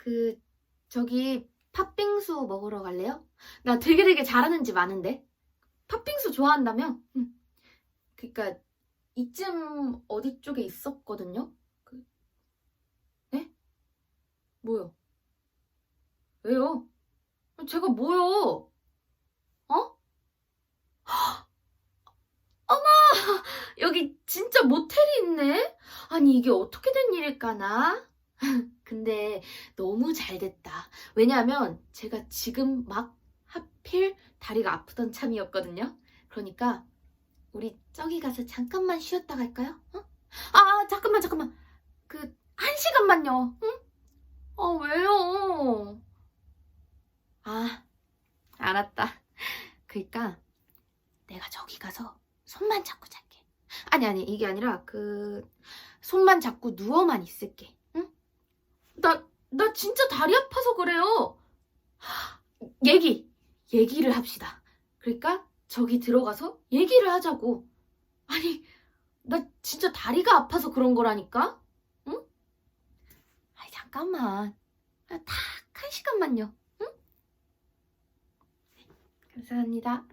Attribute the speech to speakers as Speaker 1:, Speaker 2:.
Speaker 1: 그, 저기, 팥빙수 먹으러 갈래요? 나 되게 되게 잘하는 집 아는데. 팥빙수 좋아한다며? 응. 그니까, 이쯤 어디 쪽에 있었거든요? 그, 네? 뭐요? 왜요? 제가 뭐요? 어? 어머! 여기 진짜 모텔이 있네? 아니, 이게 어떻게 된 일일까나? 근데 너무 잘 됐다. 왜냐하면 제가 지금 막 하필 다리가 아프던 참이었거든요. 그러니까 우리 저기 가서 잠깐만 쉬었다 갈까요? 어? 아, 잠깐만, 잠깐만. 그, 한 시간만요. 응? 아, 왜요? 아, 알았다. 그니까 내가 저기 가서 손만 잡고 잘게. 아니, 아니, 이게 아니라 그, 손만 잡고 누워만 있을게. 응? 나, 나 진짜 다리 아파서 그래요. 얘기, 얘기를 합시다. 그러니까 저기 들어가서 얘기를 하자고. 아니, 나 진짜 다리가 아파서 그런 거라니까? 응? 아니, 잠깐만. 딱 한 시간만요. 응? 감사합니다.